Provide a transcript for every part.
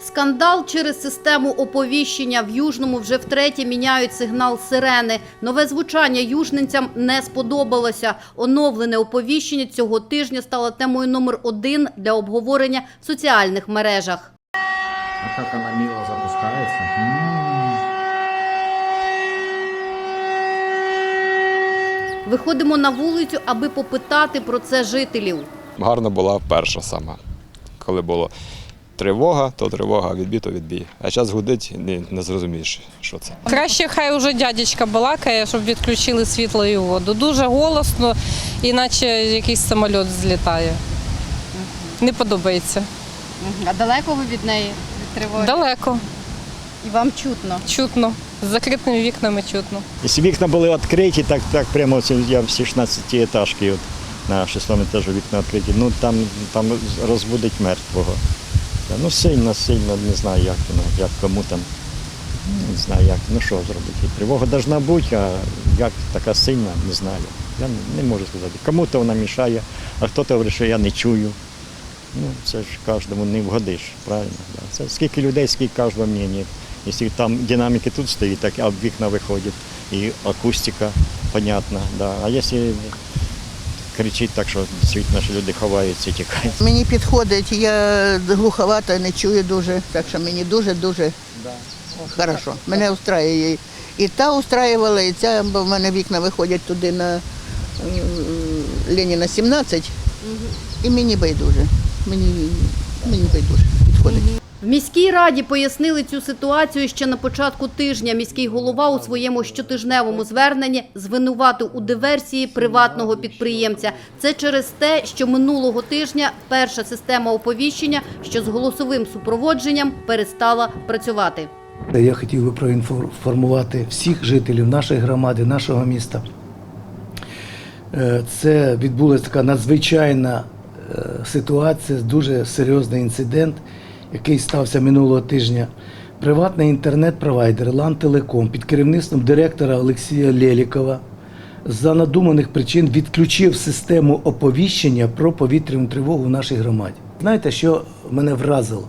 Скандал через систему оповіщення в Южному вже втретє міняють сигнал сирени. Нове звучання южненцям не сподобалося. Оновлене оповіщення цього тижня стало темою номер один для обговорення в соціальних мережах. А как она мило запускается. М. Виходимо на вулицю, аби попитати про це жителів. Гарна була перша сама. Коли було тривога, то тривога, відбій, то відбій. А час гудить, не, не зрозумієш, що це. Краще хай уже дядечка балакає, щоб відключили світло і воду. Дуже голосно, іначе якийсь самоліт злітає. Не подобається. А далеко ви від неї від тривоги? Далеко, І вам чутно. чутно. З закритими вікнами чутно. Якщо вікна були відкриті, так, так прямо ось я в 16 етажці, от, на шестому етажу вікна відкриті, ну там, там розбудить мертвого. Та, Ну сильно, сильно, не знаю, як воно, як кому там. Не знаю, як, ну що зробити. Тривога повинна бути, а як така сильна, не знаю. Я не, можу сказати. Кому-то вона мішає, а хто-то говорить, що я не чую. Ну, це ж кожному не вгодиш, правильно? Да. Це скільки людей, скільки кожного мнення. Якщо там динаміки тут стоїть, так а вікна виходять, і акустика, понятна. Да. А якщо кричить так, що світ наші люди ховаються, тікають. Мені підходить, я глуховата, не чую дуже, так що мені дуже-дуже хорошо. Мене устраює. І та устраювала, і ця, бо в мене вікна виходять туди на Леніна 17, і мені байдуже. Мені, мені байдуже підходить. В міській раді пояснили цю ситуацію ще на початку тижня. Міський голова у своєму щотижневому зверненні звинуватив у диверсії приватного підприємця. Це через те, що минулого тижня перша система оповіщення, що з голосовим супроводженням, перестала працювати. Я хотів би проінформувати всіх жителів нашої громади, нашого міста. Е, Це відбулася така надзвичайна е, ситуація, дуже серйозний інцидент, який стався минулого тижня. Приватний інтернет-провайдер Лантелеком під керівництвом директора Олексія Лєлікова за надуманих причин відключив систему оповіщення про повітряну тривогу в нашій громаді. Знаєте, що мене вразило?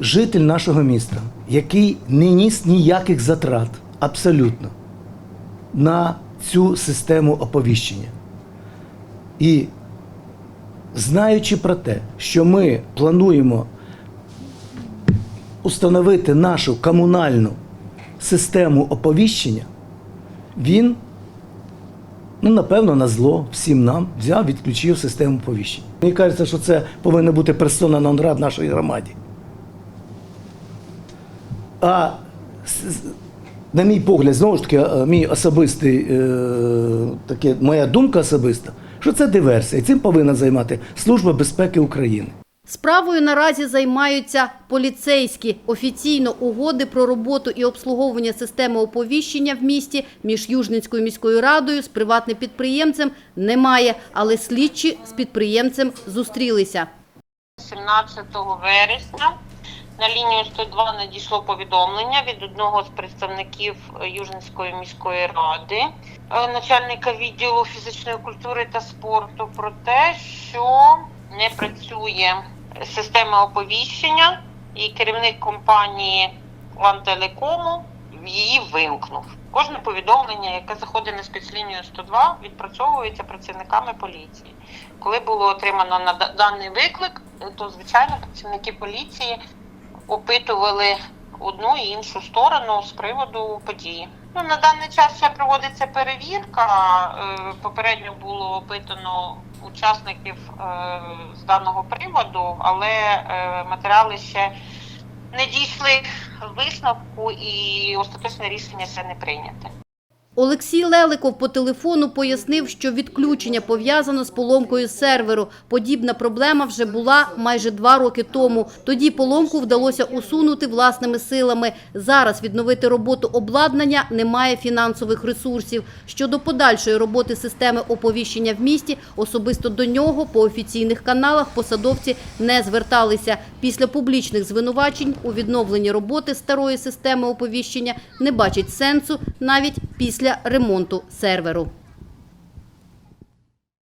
житель нашого міста, який не ніс ніяких затрат абсолютно на цю систему оповіщення. І знаючи про те, що ми плануємо установити нашу комунальну систему оповіщення, він, ну, напевно, на зло всім нам взяв, відключив систему оповіщення. Мені кажеться, що це повинна бути персона нон в нашій громаді. А на мій погляд, знову ж таки, е, мій особистий, е, таке, моя думка особиста, що це диверсія. І цим повинна займати Служба безпеки України. Справою наразі займаються поліцейські. Офіційно угоди про роботу і обслуговування системи оповіщення в місті між Южницькою міською радою з приватним підприємцем немає, але слідчі з підприємцем зустрілися. 17 вересня на лінію 102 надійшло повідомлення від одного з представників Южницької міської ради, е, начальника відділу фізичної культури та спорту, про те, що не працює система оповіщення, і керівник компанії Лантелекому її вимкнув. Кожне повідомлення, яке заходить на спецлінію 102, відпрацьовується працівниками поліції. Коли було отримано на даний виклик, то звичайно працівники поліції опитували одну і іншу сторону з приводу події. Ну на даний час ще проводиться перевірка. Е, Попередньо було опитано учасників е, з даного приводу, але е, матеріали ще не дійшли висновку і остаточне рішення ще не прийняте. Олексій Леликов по телефону пояснив, що відключення пов'язано з поломкою серверу. Подібна проблема вже була майже два роки тому. Тоді поломку вдалося усунути власними силами. Зараз відновити роботу обладнання немає фінансових ресурсів. Щодо подальшої роботи системи оповіщення в місті, особисто до нього по офіційних каналах посадовці не зверталися. Після публічних звинувачень у відновленні роботи старої системи оповіщення не бачать сенсу навіть після ремонту серверу.